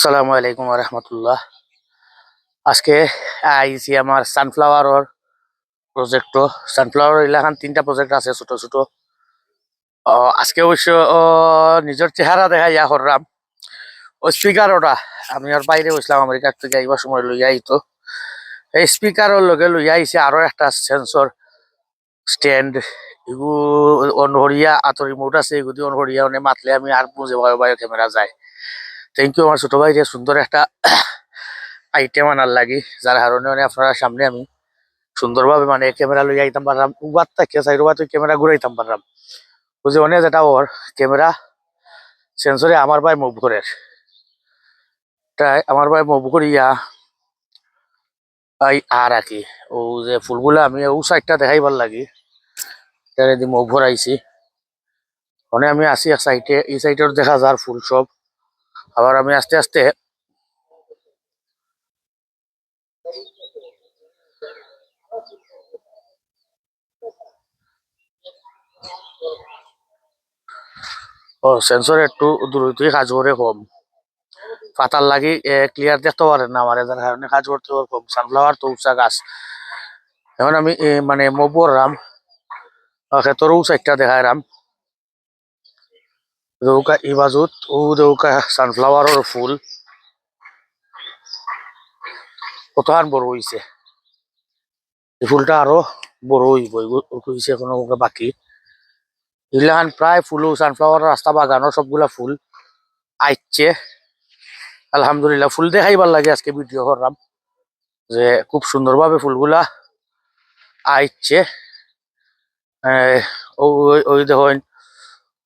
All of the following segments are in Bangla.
আসসালামু আলাইকুম রহমতুল্লাহ। আজকে আইছি আমার সানফ্লাওয়ারর প্রজেক্ট সানফ্লাওয়ার এলাকান তিনটা প্রজেক্ট আছে ছোট ছোট। আজকে অবশ্য নিজের চেহারা দেখা ইয়া করলাম। ও স্পিকার ওটা। আমি আর বাইরে বসলাম আমেরিকার থেকে আইবার সময় লইয়া আইতো। এই স্পিকারের লগে লইয়া আইছে আরও একটা সেন্সর স্ট্যান্ড এগু, অনহরিয়া, আতর রিমোট আছে, এগুদি অনহরিয়া, অনে মাতলে আমি আর বুঝে বায়ো বায়ো ক্যামেরা যায়। থ্যাংক ইউ আমার ছোট ভাই, যে সুন্দর একটা আইটেম আনার লাগি, যার কারণে মানে আপনারা সামনে আমি সুন্দরভাবে মানে ক্যামেরা লইয়া আইতাম পারলাম। উবার থেকে সাইডোবা তুই ক্যামেরা ঘুরাইতাম পারলাম। বুঝে অনেক যেটা ওর ক্যামেরা সেন্সরে আমার ভাই মুভ করে। তাই আমার ভাই মুভ করিয়া আই আর আর কি, ও যে ফুলগুলা আমি ও সাইডটা দেখাইবার লাগি দি মুভ ভরাইছি মানে আমি আসি এক সাইডে এই সাইডের দেখা যার ফুল সব। আবার আমি আস্তে আস্তে ও সেন্সর একটু দ্রুতই কাজ করে কম। পাতার লাগি ক্লিয়ার দেখতে পারেন না, আমার যার কারণে কাজ করতে কম। সানফ্লাওয়ার তো উঁচা গাছ। এখন আমি মানে মবর রাম ক্ষেতর সাইডটা দেখায় রাম। দৌকা ই বাজুত ও দৌকা সানফ্লাওয়ারের ফুল। কতখান বড় হইছে? এই ফুলটা আরও বড় হইব এখনও বাকি। এগুলাখান প্রায় ফুল সানফ্লাওয়ার রাস্তা বাগানো, সবগুলা ফুল আইচ্ছে। আলহামদুলিল্লাহ, ফুল দেখাইবার লাগে আজকে ভিডিও করলাম, যে খুব সুন্দরভাবে ফুলগুলা আইচ্ছে। ওই দেখুন,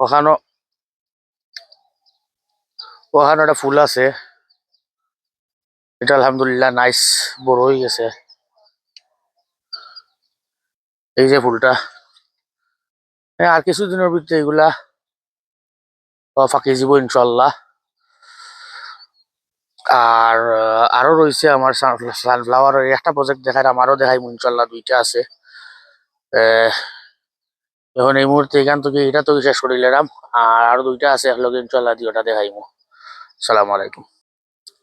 ওখানো ওখানে একটা ফুল আছে। এটা আলহামদুলিল্লাহ নাইস বড় হয়ে গেছে। এই যে ফুলটা। আর কিছুদিনের ভিতরে এগুলা ফাঁকি যাব ইনশাল্লাহ আর আরও রয়েছে আমার সানফ্লাওয়ার একটা প্রজেক্ট দেখার আমারও দেখাই ইনশাল্লাহ দুইটা আছে। এখন এই মুহূর্তে এখান থেকে এটা তো শেষ করে নিলাম আর আরও দুইটা আছে, একলগে ইনশাল্লাহ দিয়ে ওটা দেখাইমু সালামু আলাইকুম।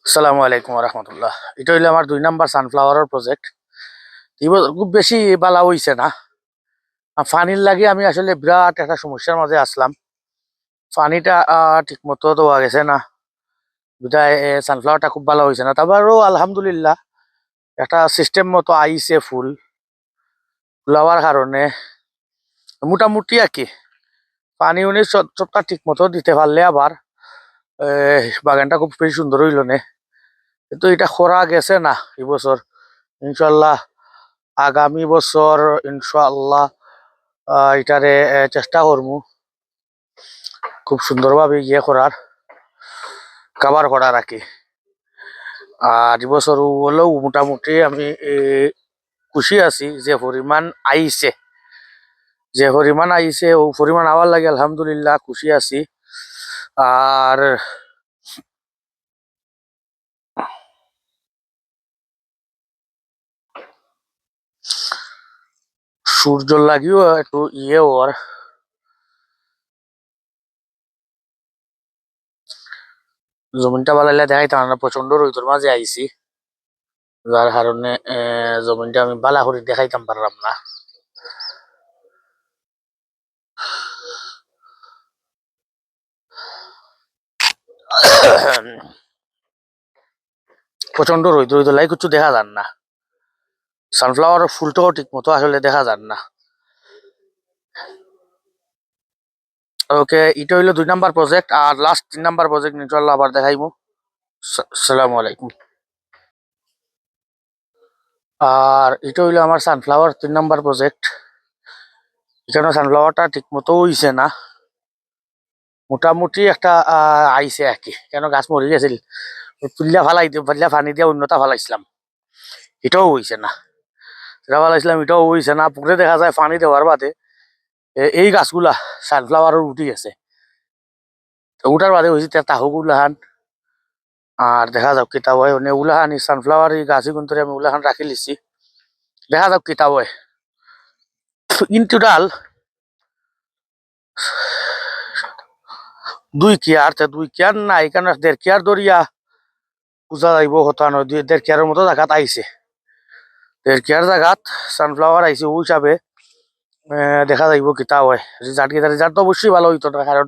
সালামু আলাইকুম রহমতুল্লাহ এটা হইল আমার দুই নাম্বার সানফ্লাওয়ারের প্রজেক্ট খুব বেশি বালা হইছে না। ফানির লাগে আমি আসলে বিরাট একটা সমস্যার মাঝে আসলাম। পানিটা ঠিক মতো দেওয়া গেছে না। বিদায় সানফ্লাওয়ারটা খুব ভালো হয়েছে না। তারপরও আলহামদুলিল্লাহ, একটা সিস্টেম মতো আইছে ফুল। ফুলাবার কারণে মোটামুটি আর কি। পানি উনি সব- সবটা ঠিক মতো দিতে পারলে আবার বাগানটা খুব বেশি সুন্দর হইল নে। কিন্তু এটা খরা গেছে না এবছর ইনশাল্লাহ আগামী বছর ইনশাল্লাহ এটারে চেষ্টা করব খুব সুন্দরভাবে ইয়ে করার কাবার করার আর কি। আর এবছর হলেও মোটামুটি আমি খুশি আছি যে পরিমাণ আইছে। যে পরিমাণ আইছে, ও পরিমাণ আওয়ার লাগে আলহামদুলিল্লাহ খুশি আছি। আর সূর্য লাগিও একটু ইয়ে ওর। জমিনটা বালাইলে দেখাইতাম না প্রচণ্ড রোদের মাঝে আইছি। যার কারণে জমিনটা আমি বালা করে দেখাইতাম পারলাম না। প্রচণ্ড রোদ রোদ লাই কিছু দেখা যান না। সানফ্লাওয়ার ফুলটাও ঠিক মতো আসলে দেখা যান না। ওকে এটা হইল দুই নাম্বার প্রজেক্ট আর লাস্ট তিন নাম্বার প্রজেক্ট ইনশাল্লাহ আবার দেখাইমু সা- সালামু আলাইকুম। আর এটা হইল আমার সানফ্লাওয়ার তিন নাম্বার প্রজেক্ট এখানে সানফ্লাওয়ারটা ঠিক মতো হইছে না। মোটামুটি একটা আইছে আর কি। কেন গাছ মরে গেছিল তুলিয়া ফালাই ফালিয়া পানি দিয়া উন্নতা ফালাইছিলাম। এটাও হইছে না। সেটা ফালাইছিলাম, এটাও হইছে না। পুকুরে দেখা যায় পানি দেওয়ার বাদে এই গাছগুলা সানফ্লাওয়ারের উঠি গেছে উঠার বাদে হয়েছে তাহুগুলাহান আর দেখা যাক কিতাব হয়। মানে উলাহান সানফ্লাওয়ার এই গাছ কিন্তু আমি উলাহান রাখি লিছি। দেখা যাক কিতাব হয়। ইন দুই কেয়ার তে দুই কেয়ার না এখানে দেড় কেয়ার দরিয়া পূজা যাইব হতা নয়, দুই দেড় কেয়ারের মতো জায়গাত আইছে। দেড় কেয়ার জায়গাত সানফ্লাওয়ার আইছে ওই হিসাবে দেখা যাইব কিতা হয়। রিজাল্ট কিতা রিজাল্ট তো অবশ্যই ভালো হইতো না কারণ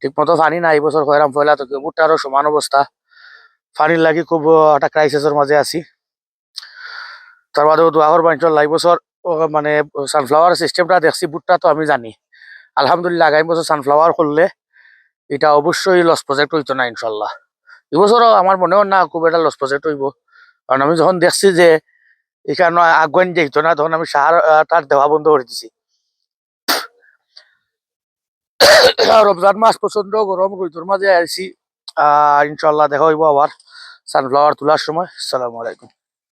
ঠিক মতো পানি নাই বছর হয়রাম পয়লা তো বুটটারও সমান অবস্থা পানির লাগি খুব একটা ক্রাইসিসের মাঝে আছি। তার বাদেও দোয়া করবা ইনশাল্লাহ এই বছর মানে সানফ্লাওয়ার সিস্টেমটা দেখছি, বুটটা তো আমি জানি। আলহামদুলিল্লাহ, আগামী বছর সানফ্লাওয়ার করলে এটা অবশ্যই লস প্রজেক্ট হইতো না ইনশাল্লাহ এবছরও আমার মনে হয় না খুব একটা লস প্রজেক্ট হইব। কারণ আমি যখন দেখছি যে এখানে আগুয়ান যেত না, তখন আমি সার তার দেওয়া বন্ধ করে দিছি। রমজান মাস প্রচণ্ড গরম রোহিতর মাঝে আহ ইনশাল্লাহ দেখা হইব আবার সানফ্লাওয়ার তোলার সময়। সালাম আলাইকুম।